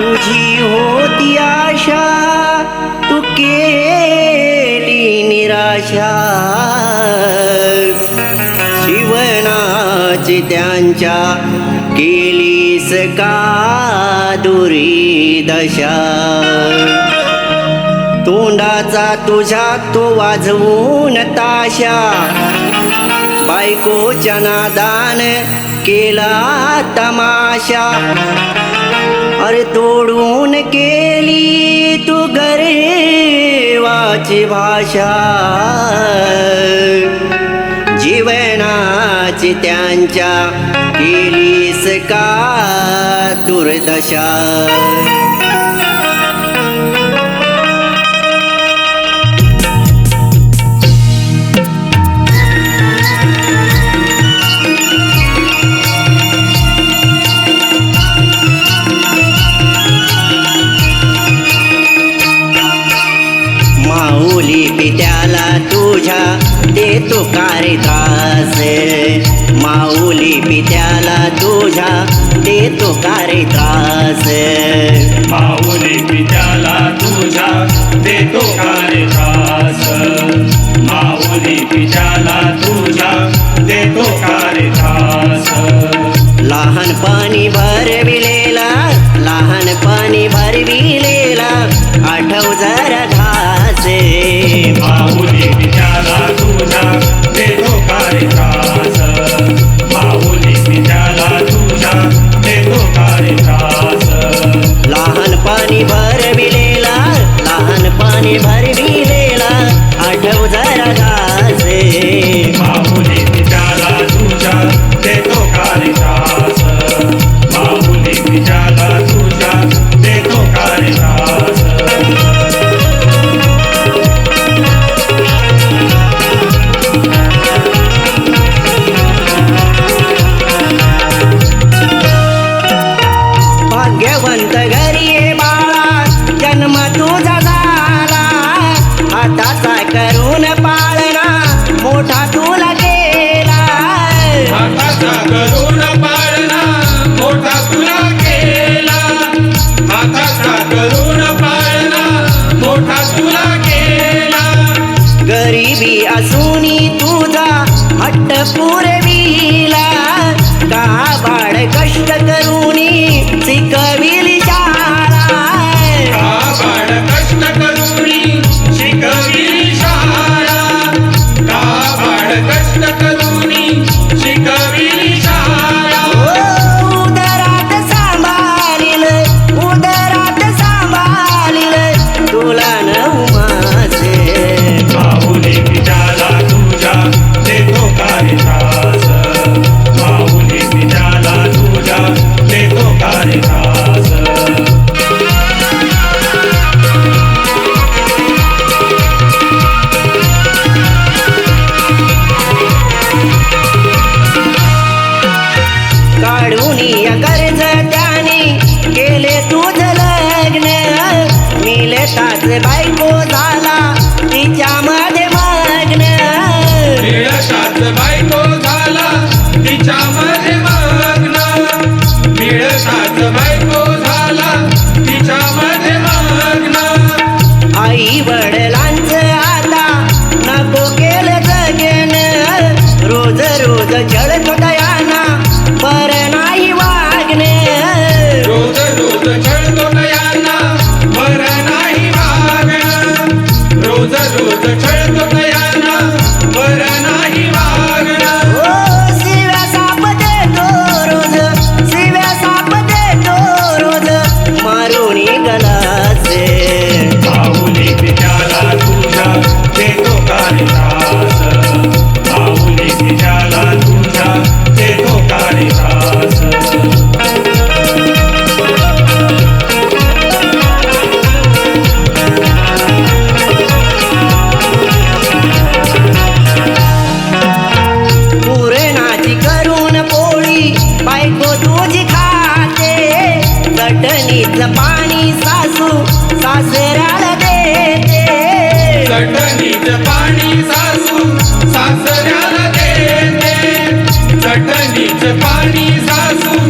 तुझी होती आशा तू केली निराशा. शिवनाची त्यांच्या केलीस का दुरी दशा? तोंडाचा तुझ्या तो वाजवून ताशा. बायकोच्या नादान केला तमाशा. अरे तोडून केली तू गरेवाची भाषा। जीवनाची त्यांच्या केलीस का दुर्दशा? मी त्याला तुझ्या देतो कारे त्रास? 在白沫。चटणीतलं पाणी सासू सासऱ्याला देते. चटणीचं पाणी सासू सासऱ्याला देते. चटणीचं पाणी सासू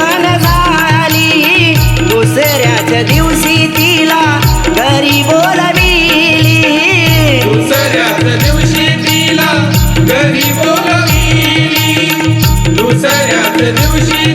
पण झाली दुसऱ्याच दिवशी तिला घरी बोलविली. दुसऱ्याच दिवशी तिला घरी बोलविली. दुसऱ्याच दिवशी